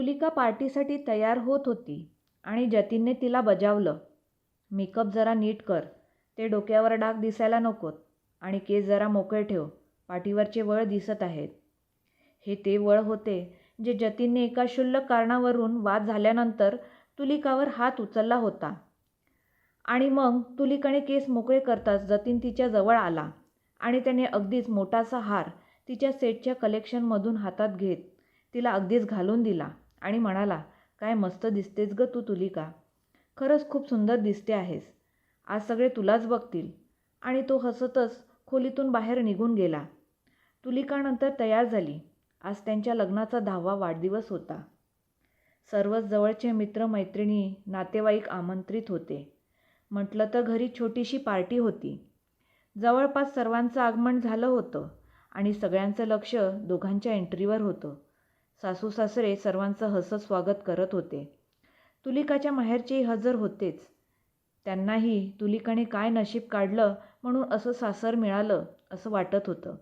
तुलिका पार्टीसाठी तयार होत होती आणि जतीनने तिला बजावलं. मेकअप जरा नीट कर ते डोक्यावर डाग दिसायला नकोत आणि केस जरा मोकळे ठेव पाठीवरचे वळ दिसत आहेत. हे ते वळ होते जे जतीनने एका क्षुल्लक कारणावरून वाद झाल्यानंतर तुलिकावर हात उचलला होता. आणि मग तुलिकाने केस मोकळे करताच जतीन तिच्या जवळ आला आणि त्याने अगदीच मोठासा हार तिच्या सेटच्या कलेक्शनमधून हातात घेत तिला अगदीच घालून दिला. आणि म्हणाला काय मस्त दिसतेस ग तू तुलिका. खरंच खूप सुंदर दिसते आहेस. आज सगळे तुलाच बघतील. आणि तो हसतच खोलीतून बाहेर निघून गेला. तुलिकानंतर तयार झाली. आज त्यांच्या लग्नाचा दहावा वाढदिवस होता. सर्वच जवळचे मित्रमैत्रिणी नातेवाईक आमंत्रित होते. म्हटलं तर घरी छोटीशी पार्टी होती. जवळपास सर्वांचं आगमन झालं होतं आणि सगळ्यांचं लक्ष दोघांच्या एंट्रीवर होतं. सासू सासरे सर्वांचं हसत स्वागत करत होते. तुलिकाच्या माहेरचेही हजर होतेच. त्यांनाही तुलिकाने काय नशीब काढलं म्हणून असं सासर मिळालं असं वाटत होतं.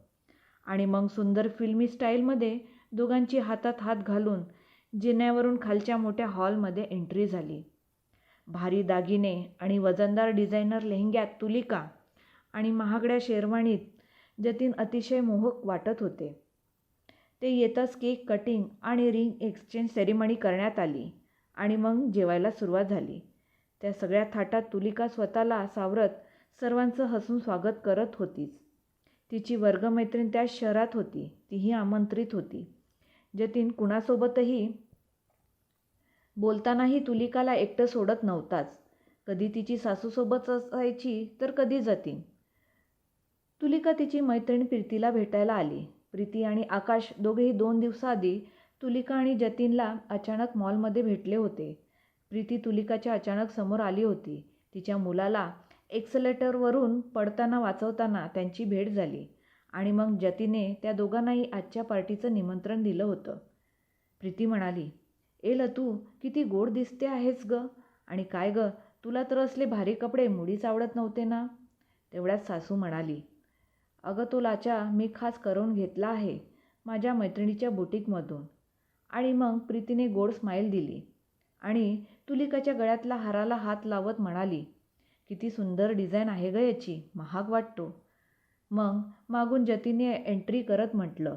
आणि मग सुंदर फिल्मी स्टाईलमध्ये दोघांची हातात हात घालून जिन्यावरून खालच्या मोठ्या हॉलमध्ये एंट्री झाली. भारी दागिने आणि वजनदार डिझायनर लेहंग्यात तुलिका आणि महागड्या शेरवाणीत जतीन अतिशय मोहक वाटत होते. ते येताच केक कटिंग आणि रिंग एक्सचेंज सेरेमनी करण्यात आली आणि मग जेवायला सुरुवात झाली. त्या सगळ्या थाटात तुलिका स्वतःला सावरत सर्वांचं हसून स्वागत करत होतीच. तिची वर्गमैत्रीण त्या शहरात होती तीही आमंत्रित होती. जतीन कुणासोबतही बोलतानाही तुलिकाला एकटं सोडत नव्हताच. कधी तिची सासूसोबत असायची तर कधी जतीन. तुलिका तिची मैत्रीण प्रीतीला भेटायला आली. प्रीती आणि आकाश दोघेही दोन दिवसाआधी तुलिका आणि जतीनला अचानक मॉलमध्ये भेटले होते. प्रीती तुलिकाच्या अचानक समोर आली होती. तिच्या मुलाला एक्सलेटरवरून पडताना वाचवताना त्यांची भेट झाली आणि मग जतीने त्या दोघांनाही आजच्या पार्टीचं निमंत्रण दिलं होतं. प्रीती म्हणाली ए लतू किती गोड दिसते आहेस ग. आणि काय ग तुला तर असले भारी कपडे मुडीच आवडत नव्हते ना? तेवढ्यात सासू म्हणाली अगं तो लाचा मी खास करून घेतला आहे माझ्या मैत्रिणीच्या बुटीकमधून. आणि मग प्रीतीने गोड स्माईल दिली. आणि तुलिकाच्या गळ्यातला हाराला हात लावत म्हणाली किती सुंदर डिझाईन आहे ग याची महाग वाटतो. मग मागून जतीने एंट्री करत म्हटलं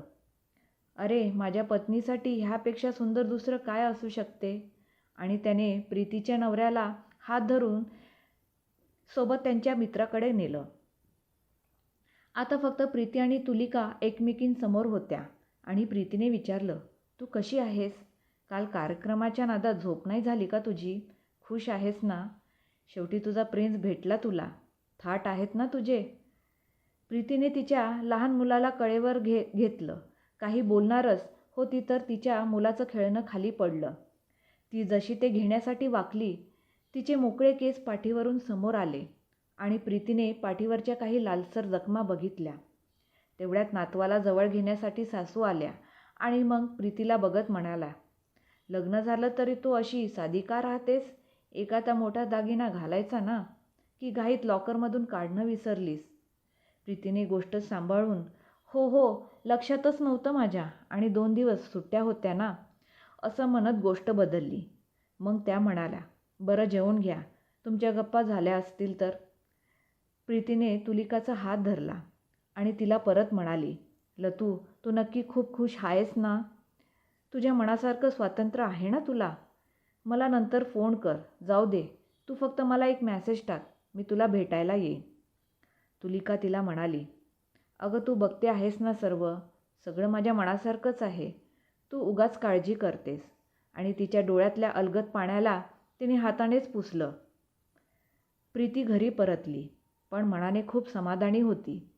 अरे माझ्या पत्नीसाठी ह्यापेक्षा सुंदर दुसरं काय असू शकते? आणि त्याने प्रीतीच्या नवऱ्याला हात धरून सोबत त्यांच्या मित्राकडे नेलं. आता फक्त प्रीती आणि तुलिका एकमेकींसमोर होत्या आणि प्रीतीने विचारलं तू कशी आहेस? काल कार्यक्रमाच्या नादात झोप नाही झाली का तुझी? खुश आहेस ना? शेवटी तुझा प्रिन्स भेटला तुला. थाट आहेत ना तुझे? प्रीतीने तिच्या लहान मुलाला कळेवर घे घेतलं. काही बोलणारच होती तर तिच्या मुलाचं खेळणं खाली पडलं. ती जशी ते घेण्यासाठी वाकली तिचे मोकळे केस पाठीवरून समोर आले. आणि प्रीतीने पाठीवरच्या काही लालसर जखमा बघितल्या. तेवढ्यात नातवाला जवळ घेण्यासाठी सासू आल्या आणि मग प्रीतीला बघत म्हणाला लग्न झालं तरी तू अशी साधी का राहतेस? एखादा मोठा दागिना घालायचा ना? की घाईत लॉकरमधून काढणं विसरलीस? प्रीतीने गोष्ट सांभाळून हो हो लक्षातच नव्हतं माझ्या आणि दोन दिवस सुट्ट्या होत्या ना? असं म्हणत गोष्ट बदलली. मग त्या म्हणाल्या बरं जेवून घ्या. तुमच्या गप्पा झाल्या असतील तर. प्रीतीने तुलिकाचा हात धरला आणि तिला परत म्हणाली लतू तू नक्की खूप खुश आहेस ना? तुझ्या मनासारखं स्वातंत्र्य आहे ना तुला? मला नंतर फोन कर जाऊ दे. तू फक्त मला एक मॅसेज टाक मी तुला भेटायला येईन. तुलिका तिला म्हणाली अगं तू बघते आहेस ना सर्व? सगळं माझ्या मनासारखंच आहे. तू उगाच काळजी करतेस. आणि तिच्या डोळ्यातल्या अलगत पाण्याला तिने हातानेच पुसलं. प्रीती घरी परतली. पण मनाने खूप समाधानी होती.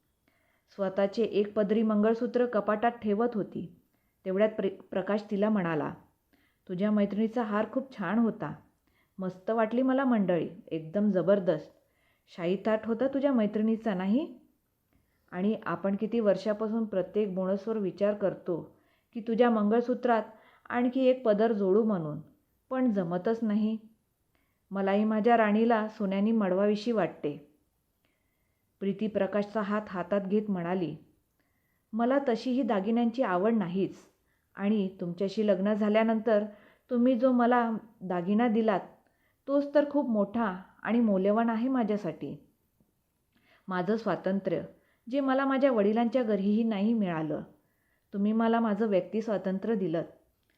स्वतःचे एक पदरी मंगळसूत्र कपाटात ठेवत होती. तेवढ्यात प्रे प्रकाश तिला म्हणाला तुझ्या मैत्रिणीचा हार खूप छान होता. मस्त वाटली मला मंडळी. एकदम जबरदस्त. शाही ताट होता तुझ्या मैत्रिणीचा नाही? आणि आपण किती वर्षापासून प्रत्येक बोनसवर विचार करतो की तुझ्या मंगळसूत्रात आणखी एक पदर जोडू म्हणून. पण जमतच नाही. मलाही माझ्या राणीला सोन्यानी मडवाविषयी वाटते. प्रीती प्रकाशचा हात हातात घेत म्हणाली मला तशीही दागिन्यांची आवड नाहीच. आणि तुमच्याशी लग्न झाल्यानंतर तुम्ही जो मला दागिना दिलात तोच तर खूप मोठा आणि मौल्यवान आहे माझ्यासाठी. माझं स्वातंत्र्य जे मला माझ्या वडिलांच्या घरीही नाही मिळालं. तुम्ही मला माझं व्यक्ती स्वातंत्र्य दिलं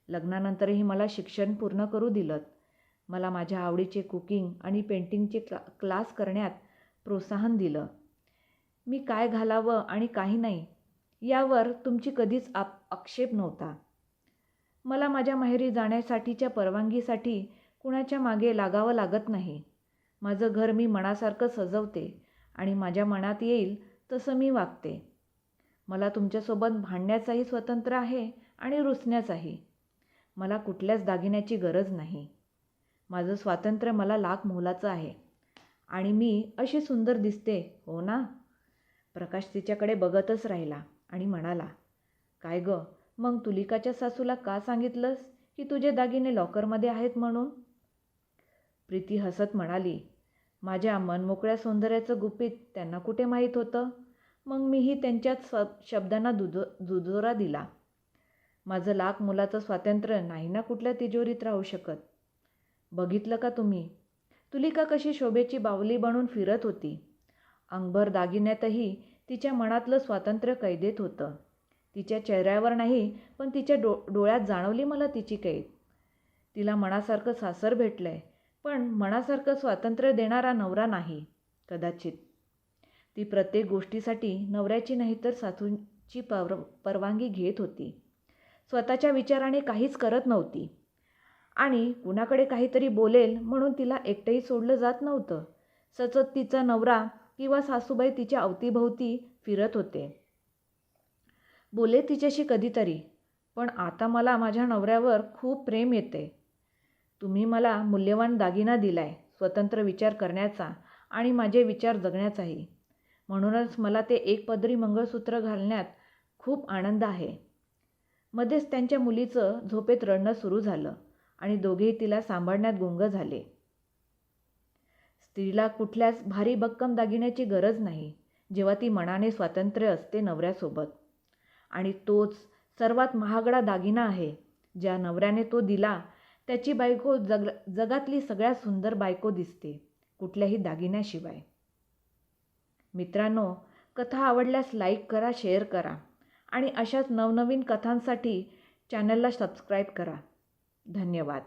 लग्नानंतरही मला शिक्षण पूर्ण करू दिलं मला माझ्या आवडीचे कुकिंग आणि पेंटिंगचे क्ला क्लास करण्यात प्रोत्साहन दिलं. मी काय घालावं आणि काही नाही यावर तुमची कधीच आप आक्षेप नव्हता. मला माझ्या माहेरी जाण्यासाठीच्या परवानगीसाठी कुणाच्या मागे लागावं लागत नाही. माझं घर मी मनासारखं सजवते आणि माझ्या मनात येईल तसं मी वागते. मला तुमच्यासोबत भांडण्याचाही स्वतंत्र आहे आणि रुसण्याचाही. मला कुठल्याच दागिन्याची गरज नाही. माझं स्वातंत्र्य मला लाख मोलाचं आहे आणि मी अशी सुंदर दिसते हो ना? प्रकाश तिच्याकडे बघतच राहिला आणि म्हणाला काय गं मग तुलिकाच्या सासूला का सांगितलंस की तुझे दागिने लॉकरमध्ये आहेत म्हणून? प्रीती हसत म्हणाली माझ्या मनमोकळ्या सौंदर्याचं गुपित त्यांना कुठे माहीत होतं? मग मीही त्यांच्याच स शब्दांना दुजो दुजोरा दिला. माझं लाख मुलाचं स्वातंत्र्य नाही ना कुठल्या तिजोरीत राहू शकत. बघितलं का तुम्ही? तुलिका कशी शोभेची बावली बनून फिरत होती. अंगभर दागिन्यातही तिच्या मनातलं स्वातंत्र्य कैदेत होतं. तिच्या चेहऱ्यावर नाही पण तिच्या डो डोळ्यात जाणवली मला तिची कैद. तिला मनासारखं सासर भेटलं आहे पण मनासारखं स्वातंत्र्य देणारा नवरा नाही कदाचित. ती प्रत्येक गोष्टीसाठी नवऱ्याची नाही तर सासूंची पर परवानगी घेत होती. स्वतःच्या विचाराने काहीच करत नव्हती. आणि कुणाकडे काहीतरी बोलेल म्हणून तिला एकटंही सोडलं जात नव्हतं. सतत तिचा नवरा किंवा सासूबाई तिच्या अवतीभोवती फिरत होते. बोले तिच्याशी कधीतरी पण आता मला माझ्या नवऱ्यावर खूप प्रेम येते. तुम्ही मला मूल्यवान दागिना दिलाय स्वतंत्र विचार करण्याचा आणि माझे विचार जगण्याचाही. म्हणूनच मला ते एक पदरी मंगळसूत्र घालण्यात खूप आनंद आहे. मध्येच त्यांच्या मुलीचं झोपेत रडणं सुरू झालं आणि दोघेही तिला सांभाळण्यात गुंग झाले. स्त्रीला कुठल्याच भारी भक्कम दागिन्याची गरज नाही जेव्हा ती मनाने स्वातंत्र्य असते नवऱ्यासोबत. आणि तोच सर्वात महागडा दागिना आहे ज्या नवऱ्याने तो दिला त्याची बायको जग जगातली सगळ्यात सुंदर बायको दिसते कुठल्याही दागिन्याशिवाय. मित्रांनो कथा आवडल्यास लाईक करा शेअर करा आणि अशाच नवनवीन कथांसाठी चॅनलला सबस्क्राईब करा. धन्यवाद.